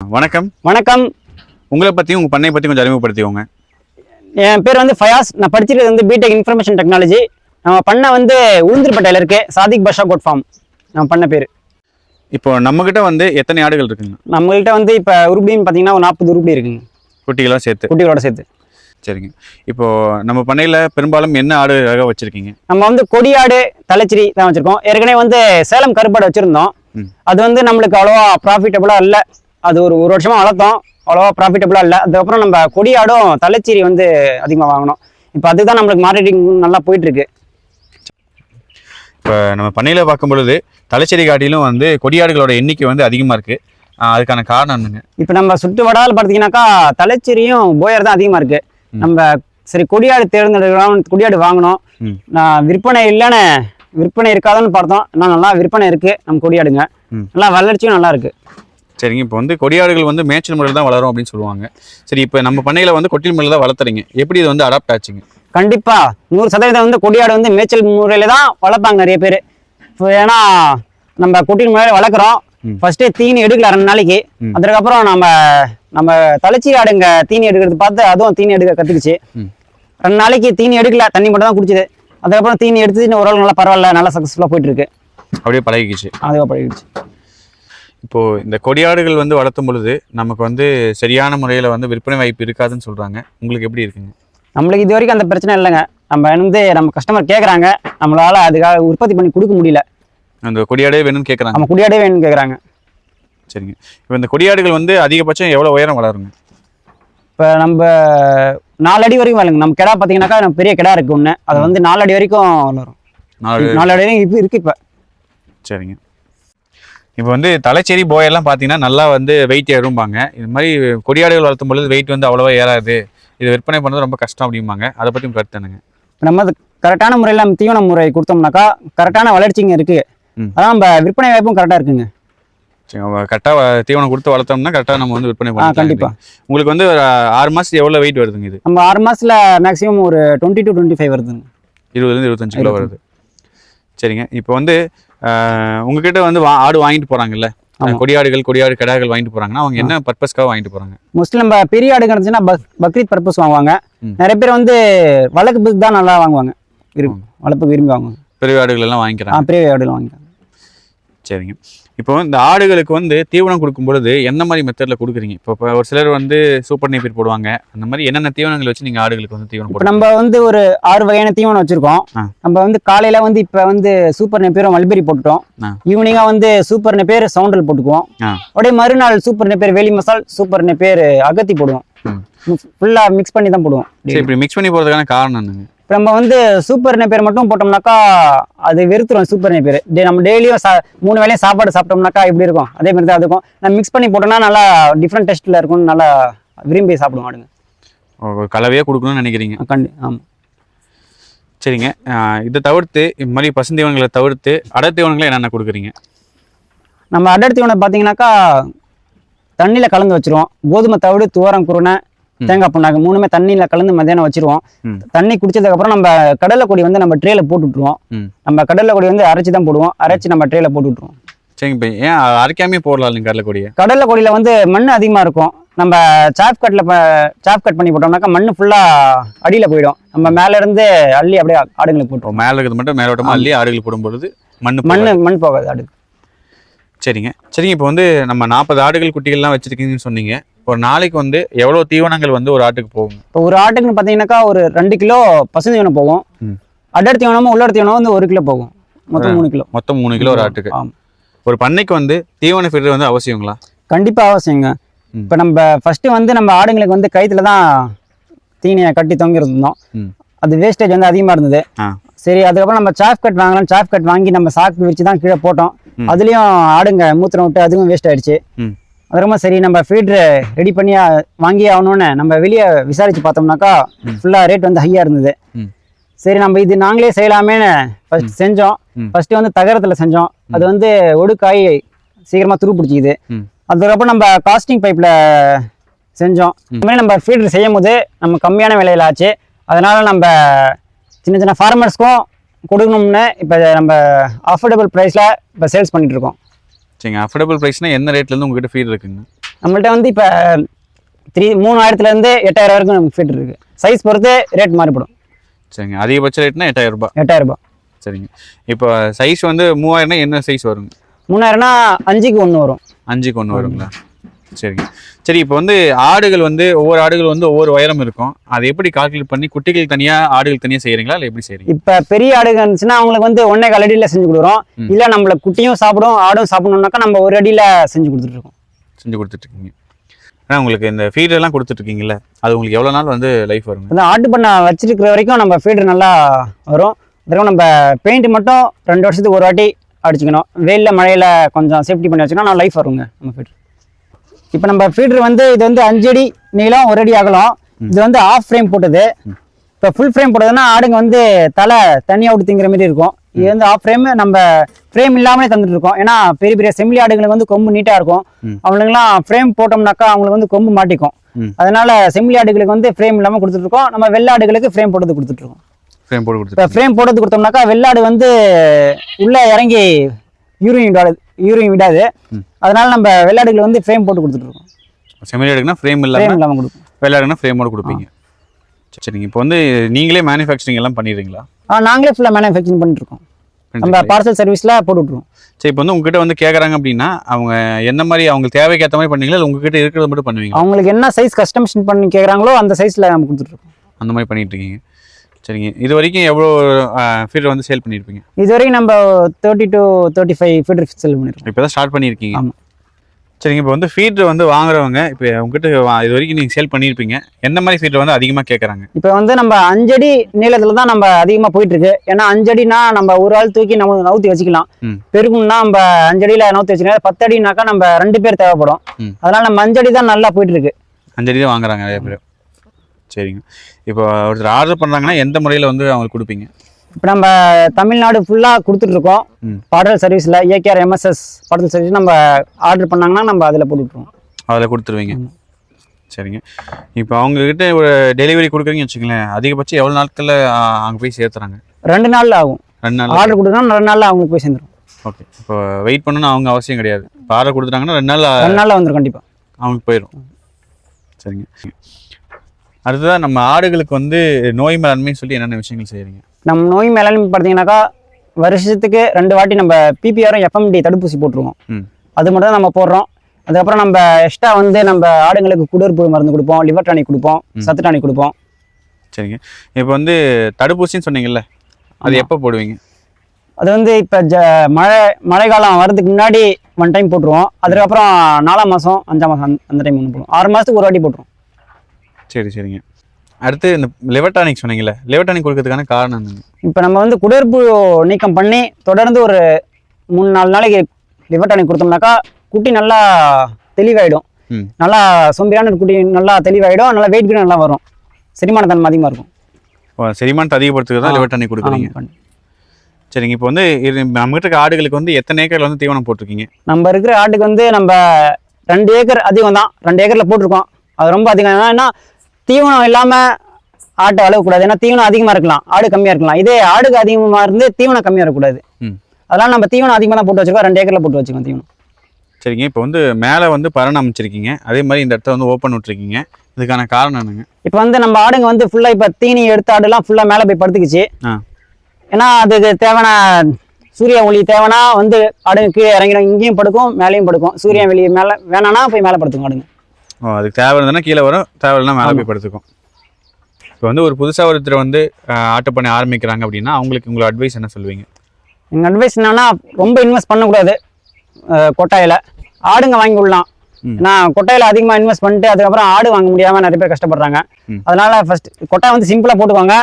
வணக்கம். வணக்கம். உங்களை பற்றியும் உங்கள் பண்ணையை பற்றி கொஞ்சம் அறிமுகப்படுத்திக்கோங்க. என் பேர் வந்து ஃபயாஸ். நான் படிச்சிருக்கிறது வந்து பிடெக் இன்ஃபர்மேஷன் டெக்னாலஜி நம்ம பண்ண வந்து உளுந்தூர்பேட்டையில் இருக்கு. சாதிக் பஷா கோட் ஃபார்ம் நம்ம பண்ண பேர். இப்போ நம்மக்கிட்ட வந்து எத்தனை ஆடுகள் இருக்குங்க? நம்மள்கிட்ட வந்து இப்போ உருப்படின்னு பார்த்தீங்கன்னா ஒரு நாற்பது உருப்படி இருக்குங்க. குட்டிகளாக சேர்த்து. குட்டிகளோட சேர்த்து. சரிங்க. இப்போ நம்ம பண்ணையில் பெரும்பாலும் என்ன ஆடு ரகம் வச்சுருக்கீங்க? நம்ம வந்து கொடியாடு தலைச்சிரி தான் வச்சிருக்கோம். ஏற்கனவே வந்து சேலம் கருப்பாடு வச்சிருந்தோம். அது வந்து நம்மளுக்கு அவ்வளோவா ப்ராஃபிட்டபுளாக இல்லை. அது ஒரு ஒரு வருஷமா வளர்த்தோம். அவ்வளோவா ப்ராஃபிட்டபுளாக இல்லை. அதுக்கப்புறம் நம்ம கொடியாடும் தலைச்சிரி வந்து அதிகமாக வாங்கினோம். இப்போ அதுதான் நம்மளுக்கு மார்க்கெட்டிங் நல்லா போயிட்டு இருக்கு இப்போ நம்ம பண்ணையில் பார்க்கும் பொழுது தலைச்செடி காட்டிலும் வந்து கொடியாடுகளோட எண்ணிக்கை வந்து அதிகமாக இருக்குது அதுக்கான காரணம் என்னங்க? இப்போ நம்ம சுட்டு வடால் பார்த்தீங்கன்னாக்கா தலைச்சேரியும் போயர் தான் அதிகமாக இருக்கு. ம். நம்ம சரி கொடியாடு தேர்ந்தெடுக்கலாம். கொடியாடு வாங்கினோம். நான் விற்பனை இல்லைன்னு விற்பனை இருக்காதுன்னு பார்த்தோம். ஆனால் நல்லா விற்பனை இருக்கு. நம்ம கொடியாடுங்க. நல்லா வளர்ச்சியும் நல்லா இருக்கு. சரிங்க. இப்போ வந்து கொடியாடுகள் வந்து மேய்ச்சல் முறையில் தான் வளரும் அப்படின்னு சொல்லுவாங்க. சரி இப்போ நம்ம பண்ணையில் வந்து கொட்டில் முறையில் தான் வளர்த்துறீங்க. எப்படி இது வந்து அடாப்ட் ஆச்சுங்க? கண்டிப்பா. நூறு சதவீதம் வந்து கொடியாடு வந்து மேய்ச்சல் முறையில தான் வளர்ப்பாங்க நிறைய பேர். இப்போ ஏன்னா நம்ம குட்டியின் முறையில வளர்க்குறோம். ஃபர்ஸ்டே தீனி எடுக்கலாம் ரெண்டு நாளைக்கு. அதுக்கப்புறம் நம்ம நம்ம தலைச்சி ஆடுங்க தீனி எடுக்கிறது பார்த்து அதுவும் தீனி எடுக்க கற்றுக்குச்சு. ரெண்டு நாளைக்கு தீனி எடுக்கல தண்ணி மட்டும் தான் குடிச்சது. அதுக்கப்புறம் தீனி எடுத்து ஓரளவு நல்லா பரவாயில்ல நல்லா சக்ஸஸ்ஃபுல்லாக போயிட்டு இருக்கு. அப்படியே பழகிக்கிச்சு. அதுவாக பழகிடுச்சு. இப்போது இந்த கொடியாடுகள் வந்து வளர்த்தும் பொழுது நமக்கு வந்து சரியான முறையில் வந்து விற்பனை வாய்ப்பு இருக்காதுன்னு சொல்கிறாங்க உங்களுக்கு எப்படி இருக்குங்க? நம்மளுக்கு இது வரைக்கும் அந்த பிரச்சனை இல்லைங்க. நம்ம வந்து நம்ம கஸ்டமர் கேட்குறாங்க நம்மளால அதுக்காக உற்பத்தி பண்ணி கொடுக்க முடியல. அந்த கொடியாடே வேணும்னு கேட்குறாங்க நம்ம குடியாடே வேணும்னு கேட்குறாங்க சரிங்க. இப்போ இந்த கொடியாடுகள் வந்து அதிகபட்சம் எவ்வளோ உயரம் வளருங்க? இப்போ நம்ம நாலு அடி வரைக்கும் வளருங்க. நம்ம கிடா பார்த்தீங்கன்னாக்கா நம்ம பெரிய கிடா இருக்கு ஒன்று அது வந்து நாலு அடி வரைக்கும் வளரும். நாலு அடி. வரைக்கும் இப்போ இருக்கு இப்போ. சரிங்க. இப்போ வந்து தலைச்சேரி போயெல்லாம் பார்த்தீங்கன்னா நல்லா வந்து வெயிட் ஏறும்பாங்க. இது மாதிரி கொடியாடுகள் வளர்த்தும் பொழுது வெயிட் வந்து அவ்வளோவா ஏறாது. இது விற்பனை பண்ணுறது ரொம்ப கஷ்டம் அப்படிம்பாங்க. அதை பற்றி உங்க கருத்து என்னங்க? இப்போ நம்ம அது கரெக்டான முறையில் நம்ம தீவன முறை கொடுத்தோம்னாக்கா கரெக்டான வளர்ச்சிங்க இருக்கு. ம். அதான் நம்ம விற்பனை வாய்ப்பும் கரெக்டாக இருக்குங்க. கரெக்டாக தீவனம் கொடுத்து வளர்த்தோம்னா கரெக்டாக நம்ம வந்து விற்பனை பண்ணலாம் கண்டிப்பா. உங்களுக்கு வந்து ஒரு ஆறு மாதத்துக்கு எவ்வளோ வெயிட் வருதுங்க இது? நம்ம ஆறு மாசத்துல மேக்ஸிமம் ஒரு டுவெண்ட்டி டு டுவெண்ட்டி ஃபைவ் வருதுங்க. இருபதுலேருந்து இருபத்தஞ்சு கிலோ வருது. சரிங்க. இப்போ வந்து உங்ககிட்ட வந்து ஆடு வாங்கிட்டு போகிறாங்கல்ல ஆமா. கொடியாடுகள் கொடியாடு கிடாய்கள் வாங்கிட்டு போகிறாங்கன்னா அவங்க என்ன பர்பஸ்க்காக வாங்கிட்டு போகிறாங்க மோஸ்ட்லி நம்ம பெரிய ஆடு கிடந்துச்சுன்னா பக் பக்ரீத் பர்பஸ் வாங்குவாங்க. நிறைய பேர் வந்து வழக்கு தான் நல்லா வாங்குவாங்க. விரும்பி வளர்ப்புக்கு விரும்பி வாங்குவாங்க. பெரிய ஆடுகள் எல்லாம் வாங்கிக்கிறாங்க. பெரிய ஆடுலாம் வாங்கிப்பாங்க சரிங்க. இப்போ இந்த ஆடுகளுக்கு வந்து தீவனம் கொடுக்கும் பொழுது என்ன மாதிரி மெத்தடில் கொடுக்குறீங்க? இப்போ இப்போ ஒரு சிலர் வந்து சூப்பர் நெப்பீர் போடுவாங்க. அந்த மாதிரி என்னென்ன தீவனங்கள் வச்சு நீங்கள் ஆடுகளுக்கு வந்து தீவனம் போடுங்க நம்ம வந்து ஒரு ஆறு வகையான தீவனம் வச்சிருக்கோம். நம்ம வந்து காலையில வந்து இப்போ வந்து சூப்பர் நெப்பேரும் மல்பெரி போட்டுட்டோம். ஆ. ஈவினிங்கா வந்து சூப்பர் நெப்பேர் சவுண்டல் போட்டுக்குவோம். அப்படியே மறுநாள் சூப்பர் நெப்பேர் வேலி மசால் சூப்பர் நெப்பேர் அகத்தி போடுவோம். ம். ஃபுல்லா மிக்ஸ் பண்ணி தான் போடுவோம். இப்படி மிக்ஸ் பண்ணி போகிறதுக்கான காரணம் என்னங்க? இப்போ நம்ம வந்து சூப்பர் நெப்பேர் மட்டும் போட்டோம்னாக்கா அது வெறுத்துரும் சூப்பர் நெப்பேர் டே நம்ம டெய்லியும் சா மூணு வேளையும் சாப்பாடு சாப்பிட்டோம்னாக்கா எப்படி இருக்கும். அதே மாதிரி தான் அதுக்கும். நம்ம மிக்ஸ் பண்ணி போட்டோம்னா நல்லா டிஃப்ரெண்ட் டேஸ்ட்டில் இருக்கும்னு நல்லா விரும்பி சாப்பிடுவோம் ஆடுங்க. ஒரு கலவையாக கொடுக்கணும்னு நினைக்கிறீங்க? கண்டி ஆமாம் சரிங்க. இதை தவிர்த்து இது மாதிரி பசுந்தீவனங்களை தவிர்த்து அடர் தீவனங்களை என்னென்ன கொடுக்குறீங்க? நம்ம அடர் தீவனம் பார்த்தீங்கன்னாக்கா தண்ணியில் கலந்து வச்சிருவோம். கோதுமை தவிடு துவரம் குருணை. தேங்காய் புண்ணாக்கு மூணுமே தண்ணியில் கலந்து மத்தியானம் வச்சிருவோம். தண்ணி குடிச்சதுக்கப்புறம் நம்ம கடலை கொடி வந்து நம்ம ட்ரேல போட்டு விட்ருவோம் ம். நம்ம கடலை கொடி வந்து அரைச்சி தான் போடுவோம். அரைச்சி நம்ம ட்ரேல போட்டு விட்ருவோம் சரிங்க ஏன் அரைக்காமே போடலாம் இல்லைங்க கடலைக்கொடியை கடலை கொடியில் வந்து மண் அதிகமாக இருக்கும். நம்ம சாப் கட்டில் சாப் கட் பண்ணி போட்டோம்னாக்கா மண் ஃபுல்லாக அடியில் போயிடும். நம்ம மேல இருந்து அள்ளி அப்படியே ஆடுங்களுக்கு இப்போ போட்டுருவோம். மேலே இருக்கிறது மட்டும் மேலோட்டமாக அள்ளி ஆடுகளுக்கு போடும்பொழுது மண் மண் மண் போகாது ஆடு சரிங்க. சரிங்க இப்போ வந்து நம்ம நாற்பது ஆடுகள் குட்டிகள்லாம் வச்சிருக்கீங்கன்னு சொன்னீங்க. ஒரு நாளைக்கு வந்து எவ்வளோ தீவனங்கள் வந்து ஒரு ஆட்டுக்கு போகும்? இப்போ ஒரு ஆட்டுக்குன்னு பார்த்தீங்கன்னாக்கா ஒரு ரெண்டு கிலோ பசு தீவனம் போகும். அடர் தீவனமும் உள்ளர் தீவனம் வந்து ஒரு கிலோ போகும். மொத்தம் மூணு கிலோ. மொத்தம் மூணு கிலோ ஒரு ஆட்டுக்கு. ஆமா. ஒரு பண்ணைக்கு வந்து தீவன ஃபீடர் வந்து அவசியங்களா? கண்டிப்பா அவசியங்க. இப்போ நம்ம ஃபர்ஸ்ட் வந்து நம்ம ஆடுங்களுக்கு வந்து கயித்துல தான் தீனியை கட்டி தொங்கிட்டு இருந்தோம். அது வேஸ்டேஜ் வந்து அதிகமா இருந்தது. சரி அதுக்கப்புறம் நம்ம சாஃப் கட் வாங்கலாம். சாஃப் கட் வாங்கி நம்ம சாக்கு விரிச்சு தான் கீழே போட்டோம். அதுலயும் ஆடுங்க மூத்திரம் விட்டு அதுவும் வேஸ்ட் ஆயிடுச்சு. அதுக்கப்புறமா சரி நம்ம ஃபீட்ரு ரெடி பண்ணி வாங்கி ஆகணும்னு நம்ம வெளியே விசாரிச்சு பார்த்தோம்னாக்கா ம். ஃபுல்லா ரேட் வந்து ஹையா இருந்தது. சரி நம்ம இது நாங்களே செய்யலாமேன்னு ஃபர்ஸ்ட் செஞ்சோம். ஃபர்ஸ்ட் வந்து தகரத்துல செஞ்சோம். அது வந்து ஒடுக்காய் சீக்கிரமா துரு பிடிச்சிக்குது. அதுக்கப்புறம் நம்ம காஸ்டிங் பைப்ல செஞ்சோம். இந்த மாதிரி நம்ம ஃபீல்டு செய்யும் போது நம்ம கம்மியான விலையில ஆச்சு. அதனால நம்ம சின்ன சின்ன ஃபார்மர்ஸ்க்கும் கொடுக்கணும்னு இப்போ நம்ம அஃபோர்டபுள் ப்ரைஸில் இப்போ சேல்ஸ் பண்ணிட்டு இருக்கோம். சரிங்க அஃபோர்டபுள் ப்ரைஸ்னா என்ன ரேட்லேருந்து உங்ககிட்ட ஃபீட் இருக்குங்க? நம்மள்ட்ட வந்து இப்போ த்ரீ மூணாயிரத்துலேருந்து எட்டாயிரம் வரைக்கும் நமக்கு ஃபீட் இருக்குது சைஸ் பொறுத்து ரேட் மாறுபடும். சரிங்க. அதிகபட்ச ரேட்னா எட்டாயிரம் ரூபாய். எட்டாயிரம் ரூபாய். சரிங்க. இப்போ சைஸ் வந்து மூவாயிரம்னா என்ன சைஸ் வருங்க? மூணாயிரம்னா அஞ்சுக்கு ஒன்று வரும். அஞ்சுக்கு ஒன்று வருங்களா? சரிங்க சரி இப்போ வந்து ஆடுகள் வந்து ஒவ்வொரு ஆடுகள் வந்து ஒவ்வொரு உயரம் இருக்கும். அதை எப்படி கால்குலேட் பண்ணி குட்டிகள் தனியாக ஆடுகள் தனியாக செய்கிறீங்களா இல்லை எப்படி செய்கிறீங்க இப்போ பெரிய ஆடுங்க இருந்துச்சுன்னா அவங்களுக்கு வந்து ஒன்றே கால் அடியில் செஞ்சு கொடுக்குறோம். இல்லை நம்மள குட்டியும் சாப்பிடும் ஆடும் சாப்பிடணும்னாக்கா நம்ம ஒரு அடியில் செஞ்சு கொடுத்துட்ருக்கோம் செஞ்சு கொடுத்துட்ருக்கீங்க. ஆனால் உங்களுக்கு இந்த ஃபீட் எல்லாம் கொடுத்துட்ருக்கீங்கல்ல அது உங்களுக்கு எவ்வளோ நாள் வந்து லைஃப் வருங்க? அந்த ஆட்டு பண்ணை வச்சிருக்கிற வரைக்கும் நம்ம ஃபீடர் நல்லா வரும். அதுக்கப்புறம் நம்ம பெயிண்ட் மட்டும் ரெண்டு வருஷத்துக்கு ஒரு வாட்டி அடிச்சுக்கணும். வெயிலில் மழையில் கொஞ்சம் சேஃப்டி பண்ணி வச்சுக்கணும் நான் லைஃப் வருங்க நம்ம ஃபீடர் இப்போ நம்ம ஃபீடர் வந்து இது வந்து அஞ்சு அடி நீளம் ஒரு அடி அகலம். இது வந்து ஆஃப் ஃப்ரேம் போட்டது. இப்போ ஃபுல் ஃப்ரேம் போட்டதுன்னா ஆடுங்க வந்து தலை தனியாக விட்டு திங்கிற மாதிரி இருக்கும். இது வந்து ஆஃப் ஃப்ரேம் நம்ம ஃப்ரேம் இல்லாமலே தந்துட்டு இருக்கோம். ஏன்னா பெரிய பெரிய செம்மலி ஆடுங்களுக்கு வந்து கொம்பு நீட்டாக இருக்கும். அவங்களுக்குலாம் ஃப்ரேம் போட்டோம்னாக்கா அவங்களுக்கு வந்து கொம்பு மாட்டிக்கும். அதனால செம்மலி ஆடுகளுக்கு வந்து ஃப்ரேம் இல்லாமல் கொடுத்துட்ருக்கோம் நம்ம வெள்ளாடுகளுக்கு ஃப்ரேம் போட்டது கொடுத்துட்ருக்கோம் ஃப்ரேம் போட்டு இப்போ கொடுத்துட்டு ஃப்ரேம் போட்டது கொடுத்தோம்னாக்கா வெள்ளாடு வந்து உள்ளே இறங்கி யூரின் விடாது யூரின் விடாது. அதனால நம்ம வெள்ளாடுகளை வந்து ஃப்ரேம் போட்டு கொடுத்துட்ருக்கோம் செமிலி எடுக்குன்னா ஃப்ரேம் இல்லாமல் இல்லாமல் கொடுக்கும் வெள்ளாடுனா ஃப்ரேமோட கொடுப்பீங்க. சரிங்க. இப்போ வந்து நீங்களே மேனுஃபேக்சரிங் எல்லாம் பண்ணிடுறீங்களா? ஆ நாங்களே ஃபுல்லாக மேனுஃபேக்சரிங் பண்ணிட்டுருக்கோம் நம்ம பார்சல் சர்வீஸில் போட்டு விட்ருவோம் சரி இப்போ வந்து உங்ககிட்ட வந்து கேட்குறாங்க அப்படின்னா அவங்க என்ன மாதிரி அவங்களுக்கு தேவைக்கு ஏற்ற மாதிரி பண்ணுவீங்களா? இல்லை உங்ககிட்ட இருக்கிறத மட்டும் பண்ணுவீங்களா? அவங்களுக்கு என்ன சைஸ் கஸ்டமைசேஷன் பண்ணி கேட்குறாங்களோ அந்த சைஸில் நம்ம கொடுத்துட்ருக்கோம் அந்த மாதிரி பண்ணிட்டு இருக்கீங்க. சரிங்க. இது வரைக்கும் எவ்வளோ ஃபீடர் வந்து சேல் பண்ணியிருப்பீங்க இது வரைக்கும் நம்ம thirty to thirty five feeder sell பண்ணியிருக்கோம் இப்போ தான் ஸ்டார்ட் பண்ணியிருக்கீங்க. ஆமாம் சரிங்க இப்போ வந்து ஃபீடர் வந்து வாங்குறவங்க இப்போ உங்ககிட்ட இது வரைக்கும் நீங்கள் சேல் பண்ணியிருப்பீங்க. எந்த மாதிரி ஃபீடர் வந்து அதிகமாக கேட்குறாங்க இப்போ வந்து நம்ம அஞ்சடி நீளத்தில் தான் நம்ம அதிகமாக போயிட்டு இருக்கு ஏன்னா அஞ்சடினா நம்ம ஒரு ஆள் தூக்கி நம்ம நவுத்தி வச்சுக்கலாம். பெருகும்னா நம்ம அஞ்சடியில் நவுத்தி வச்சுக்கலாம். பத்து அடினாக்கா நம்ம ரெண்டு பேர் தேவைப்படும். அதனால நம்ம அஞ்சடி தான் நல்லா போயிட்டு இருக்கு அஞ்சடி தான் வாங்குறாங்க நிறைய பேர். சரிங்க. இப்போ ஒருத்தர் ஆர்டர் பண்ணுறாங்கன்னா எந்த முறையில் வந்து அவங்களுக்கு கொடுப்பீங்க? இப்போ நம்ம தமிழ்நாடு ஃபுல்லாக கொடுத்துட்டு இருக்கோம் ம். பாடல் சர்வீஸில் ஏகேஆர் எம்எஸ்எஸ் பாடல் சர்வீஸ் நம்ம ஆர்டர் பண்ணாங்கன்னா நம்ம அதில் போட்டு விட்ருவோம் அதில் கொடுத்துருவீங்க. சரிங்க. இப்போ அவங்கக்கிட்ட ஒரு டெலிவரி கொடுக்குறீங்கன்னு வச்சுங்களேன் அதிகபட்சம் எவ்வளோ நாட்களில் அங்கே போய் சேர்த்துறாங்க? ரெண்டு நாளில் ஆகும். ரெண்டு நாள் ஆர்டர் கொடுத்தோம்னா ரெண்டு நாளில் அவங்களுக்கு போய் சேர்ந்துரும். ஓகே இப்போ வெயிட் பண்ணணும்னு அவங்க அவசியம் கிடையாது. இப்போ ஆர்டர் கொடுத்துட்டாங்கன்னா ரெண்டு நாள் ரெண்டு நாளில் வந்துடும் கண்டிப்பாக அவங்களுக்கு போயிடும் சரிங்க. அடுத்ததாக நம்ம ஆடுகளுக்கு வந்து நோய் மேலாண்மைன்னு சொல்லி என்னென்ன விஷயங்கள் செய்கிறீங்க நம்ம நோய் மேலாண்மை பார்த்தீங்கன்னாக்கா வருஷத்துக்கு ரெண்டு வாட்டி நம்ம பிபிஆரும் எஃப்எம்டி தடுப்பூசி போட்டுருவோம். அது மட்டும் தான் நம்ம போடுறோம். அதுக்கப்புறம் நம்ம எக்ஸ்ட்ரா வந்து நம்ம ஆடுங்களுக்கு குடற்புழு மருந்து கொடுப்போம் லிவர் டானிக் கொடுப்போம் சத்து டானிக் கொடுப்போம். சரிங்க. இப்போ வந்து தடுப்பூசின்னு சொன்னீங்கல்ல அது எப்போ போடுவீங்க? அது வந்து இப்போ ஜ மழை மழை காலம் வர்றதுக்கு முன்னாடி ஒன் டைம் போட்டுருவோம். அதுக்கப்புறம் நாலாம் மாதம் அஞ்சாம் மாதம் அந்த டைம் ஒன்று போடுவோம். ஆறு மாதத்துக்கு ஒரு வாட்டி போட்டுருவோம். சரி சரிங்க. அடுத்து இந்த லெவட்டானிக் சொன்னீங்கல்ல லெவட்டானிக் கொடுக்கறதுக்கான காரணம் என்னங்க? இப்போ நம்ம வந்து குடற்புழு நீக்கம் பண்ணி தொடர்ந்து ஒரு மூணு நாலு நாளைக்கு லிவர் டானிக் கொடுத்தோம்னாக்கா குட்டி நல்லா தெளிவாயிடும். நல்லா சொம்பியான குட்டி நல்லா தெளிவாயிடும் நல்லா வெயிட் கூட நல்லா வரும். செரிமான தன்மை அதிகமாக இருக்கும் செரிமானத்தை அதிகப்படுத்துறது தான் லெவட்டானிக் கொடுக்குறீங்க. சரிங்க இப்போ வந்து நம்மகிட்ட இருக்க ஆடுகளுக்கு வந்து எத்தனை ஏக்கர்ல வந்து தீவனம் போட்டிருக்கீங்க? நம்ம இருக்கிற ஆட்டுக்கு வந்து நம்ம ரெண்டு ஏக்கர் அதிகம் தான் ரெண்டு ஏக்கரில் போட்டிருக்கோம். அது ரொம்ப அதிகம். ஏன்னா தீவனம் இல்லாமல் ஆட்டை வளர்க்கக்கூடாது ஏன்னா தீவனம் அதிகமாக இருக்கலாம். ஆடு கம்மியாக இருக்கலாம். இதே ஆடுக்கு அதிகமாக இருந்து தீவனம் கம்மியாக இருக்கக்கூடாது ம். அதெல்லாம் நம்ம தீவனம் அதிகமாக தான் போட்டு வச்சிருக்கோம். ரெண்டு ஏக்கரில் போட்டு வச்சுக்கோம் தீவனம். சரிங்க. இப்போ வந்து மேலே வந்து பரண் அமைச்சிருக்கீங்க. அதே மாதிரி இந்த இடத்த வந்து ஓப்பன் விட்டுருக்கீங்க. இதுக்கான காரணம் என்னங்க? இப்போ வந்து நம்ம ஆடுங்க வந்து ஃபுல்லாக இப்போ தீனி எடுத்த ஆடுலாம் ஃபுல்லாக மேலே போய் படுத்துக்குச்சு. ஏன்னா அதுக்கு தேவையான சூரிய ஒளி தேவைன்னா வந்து ஆடுங்க கீழே இறங்கிடும். இங்கேயும் படுக்கும் மேலேயும் படுக்கும். சூரியன் வெளியே மேலே வேணான்னா போய் மேலே படுத்துக்கும் ஆடுங்க. ஓ அதுக்கு தேவை இருந்ததுன்னா கீழே வரும் தேவை இல்லைன்னா மேலே போய் படுத்துக்கும். இப்போ வந்து ஒரு புதுசாக ஒருத்தர் வந்து ஆட்டு பண்ணை ஆரம்பிக்கிறாங்க அப்படின்னா அவங்களுக்கு உங்களோட அட்வைஸ் என்ன சொல்லுவீங்க? எங்கள் அட்வைஸ் என்னன்னா ரொம்ப இன்வெஸ்ட் பண்ணக்கூடாது. கொட்டாயில. ஆடுங்க வாங்கி விடலாம். ஏன்னா கொட்டாயில அதிகமாக இன்வெஸ்ட் பண்ணிட்டு அதுக்கப்புறம் ஆடு வாங்க முடியாம நிறைய பேர் கஷ்டப்படுறாங்க. அதனால ஃபர்ஸ்ட் கொட்டாய் வந்து சிம்பிளாக போட்டுக்கோங்க.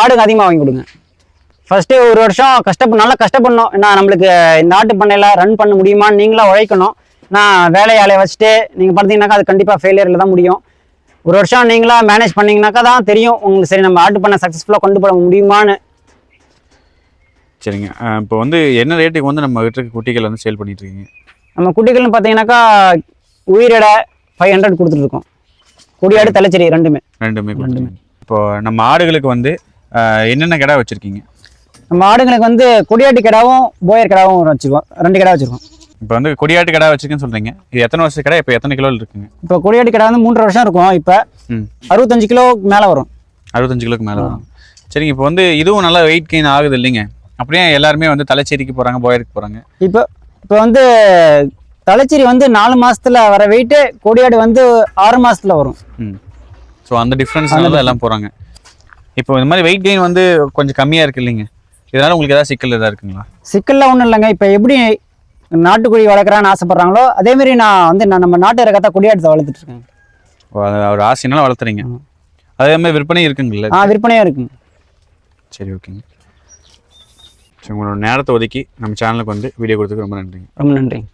ஆடுங்க அதிகமாக வாங்கி கொடுங்க. ஃபர்ஸ்ட்டு ஒரு வருஷம் கஷ்டப்ப நல்லா கஷ்டப்படணும். ஏன்னா நம்மளுக்கு இந்த ஆட்டு பண்ணையில் ரன் பண்ண முடியுமான்னு நீங்களாம் உழைக்கணும். நான் வேலையாளை வச்சுட்டு நீங்கள் பார்த்தீங்கன்னாக்கா அது கண்டிப்பாக ஃபெயிலியரில் தான் முடியும். ஒரு வருஷம் நீங்களா மேனேஜ் பண்ணீங்கன்னாக்கா தான் தெரியும் உங்களுக்கு சரி நம்ம ஆட்டு பண்ண சக்ஸஸ்ஃபுல்லாக கொண்டு போட முடியுமான்னு. சரிங்க. இப்போ வந்து என்ன ரேட்டுக்கு வந்து நம்ம கிட்ட இருக்க குட்டிகள் வந்து சேல் பண்ணிட்டு இருக்கீங்க? நம்ம குட்டிகள்னு பார்த்தீங்கன்னாக்கா உயிரிடை ஃபைவ் ஹண்ட்ரட் கொடுத்துட்ருக்கோம் கொடியாடு தலைச்சேரி ரெண்டுமே. ரெண்டுமே கொடுத்துருங்க இப்போ நம்ம ஆடுகளுக்கு வந்து என்னென்ன கிடா வச்சுருக்கீங்க? நம்ம ஆடுங்களுக்கு வந்து கொடியாட்டு கிடாவும் போயர் கிடாவும் வச்சுருக்கோம். ரெண்டு கிடா வச்சுருக்கோம். இப்போ வந்து கொடியாட்டு கடை வச்சிருக்கேன்னு சொல்றீங்க. இது எத்தனை வருஷம் கடை? இப்போ எத்தனை கிலோ இருக்குங்க? இப்போ கொடியாட்டு கடை வந்து மூன்றரை வருஷம் இருக்கும். இப்போ அறுபத்தஞ்சு கிலோ மேலே வரும். அறுபத்தஞ்சு கிலோக்கு மேலே வரும். சரிங்க இப்போ வந்து இதுவும் நல்லா வெயிட் கெயின் ஆகுது இல்லைங்க. அப்படியே எல்லாருமே வந்து தலைச்சேரிக்கு போகிறாங்க போயருக்கு போகிறாங்க இப்போ இப்போ வந்து தலைச்சேரி வந்து நாலு மாசத்துல வர வெயிட்டு கொடியாடு வந்து ஆறு மாசத்துல வரும். ம். ஸோ அந்த டிஃப்ரென்ஸ்னால தான் எல்லாம் போகிறாங்க இப்போ இந்த மாதிரி வெயிட் கெயின் வந்து கொஞ்சம் கம்மியாக இருக்கு இல்லைங்க. இதனால உங்களுக்கு ஏதாவது சிக்கல் ஏதாவது இருக்குங்களா? சிக்கல்லாம் ஒன்றும் இல்லைங்க. இப்போ எப்படி நாட்டுக்கோழி வளர்க்குறான்னு ஆசைப்படுறாங்களோ அதே மாதிரி நான் வந்து நான் நம்ம நாட்டு இறக்கத்தா கொடியாட்டத்தை வளர்த்துட்டு இருக்கேன். ஓ, அது ஒரு ஆசைனால வளர்த்துறீங்க. அதே மாதிரி விற்பனை இருக்குங்களா ஆ விற்பனையும் இருக்குங்க. சரி ஓகேங்க. சரி உங்களோட நேரத்தை ஒதுக்கி நம்ம சேனலுக்கு வந்து வீடியோ கொடுத்ததுக்கு ரொம்ப நன்றிங்க. ரொம்ப நன்றிங்க.